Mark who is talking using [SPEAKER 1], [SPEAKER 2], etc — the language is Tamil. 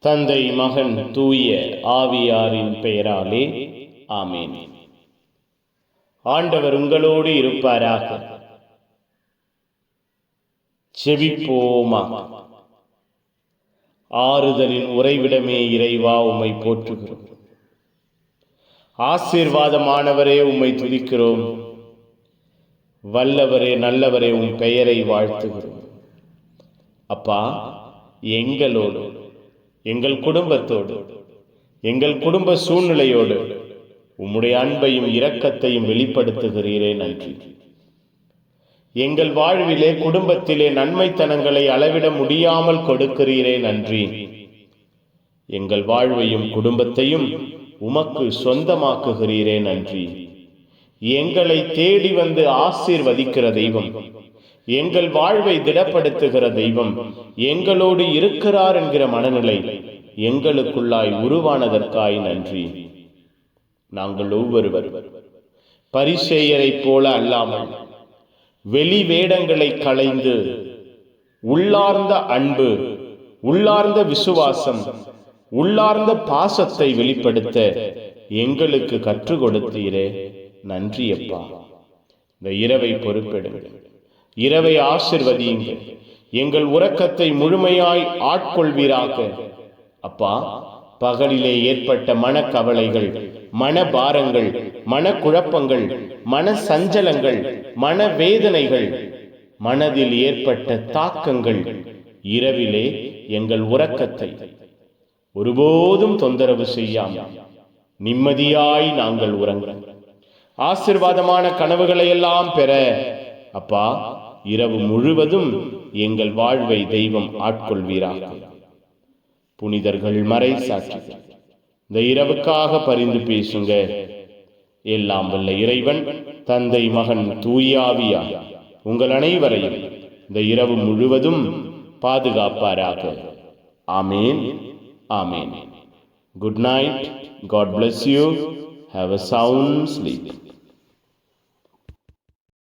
[SPEAKER 1] தந்தை மகன் தூய ஆவியாரின் பெயராலே ஆமேன். ஆண்டவர் உங்களோடு இருப்பாராக. செவிப்போமா ஆறுதலின் உறைவிடமே இறைவா உம்மை போற்றுகிறோம். ஆசீர்வாதமானவரே உம்மை துதிக்கிறோம். வல்லவரே நல்லவரே உம் பெயரை வாழ்த்துகிறோம். அப்பா எங்களோடு எங்கள் குடும்பத்தோடு எங்கள் குடும்ப சூழ்நிலையோடு உம்முடைய அன்பையும் இரக்கத்தையும் வெளிப்படுத்துகிறீரே நன்றி. எங்கள் வாழ்விலே குடும்பத்திலே நன்மைத்தனங்களை அளவிட முடியாமல் கொடுக்கிறீரே நன்றி. எங்கள் வாழ்வையும் குடும்பத்தையும் உமக்கு சொந்தமாக்குகிறீரே நன்றி. எங்களை தேடி வந்து ஆசீர்வதிக்கிற தெய்வம் எங்கள் வாழ்வை திடப்படுத்துகிற தெய்வம் எங்களோடு இருக்கிறார் என்கிற மனநிலை எங்களுக்குள்ளாய் உருவானதற்காய் நன்றி. நாங்கள் ஒவ்வொருவர் பரிசேயரைப் போல அல்லாமல் வெளி வேடங்களை களைந்து உள்ளார்ந்த அன்பு உள்ளார்ந்த விசுவாசம் உள்ளார்ந்த பாசத்தை வெளிப்படுத்த எங்களுக்கு கற்றுக் கொடுத்தீரே. நன்றி அப்பா இந்த இரவை பொறுப்பெடுங்கள். இரவை ஆசிர்வதியுங்கள். எங்கள் உறக்கத்தை முழுமையாய் ஆட்கொள்வீராக. அப்பா பகலிலே ஏற்பட்ட மனக்கவலைகள் மனபாரங்கள் மனக்குழப்பங்கள் மன சஞ்சலங்கள் மனவேதனைகள் மனதில் ஏற்பட்ட தாக்கங்கள் இரவிலே எங்கள் உறக்கத்தை ஒருபோதும் தொந்தரவு செய்யாமல் நிம்மதியாய் நாங்கள் உறங்குறோம் ஆசிர்வாதமான கனவுகளை எல்லாம் பெற அப்பா இரவு முழுவதும் எங்கள் வாழ்வை தெய்வம் ஆட்கொள்வீராக. புனிதர்கள் மறை சாட்சி. இந்த இரவுக்காக பரிந்து பேசுங்க. எல்லாம் வல்ல இறைவன் தந்தை மகன் தூயாவியா உங்கள் அனைவரையும் இந்த இரவு முழுவதும் பாதுகாப்பாராக. ஆமேன் ஆமேன். Good night God bless you have a sound sleep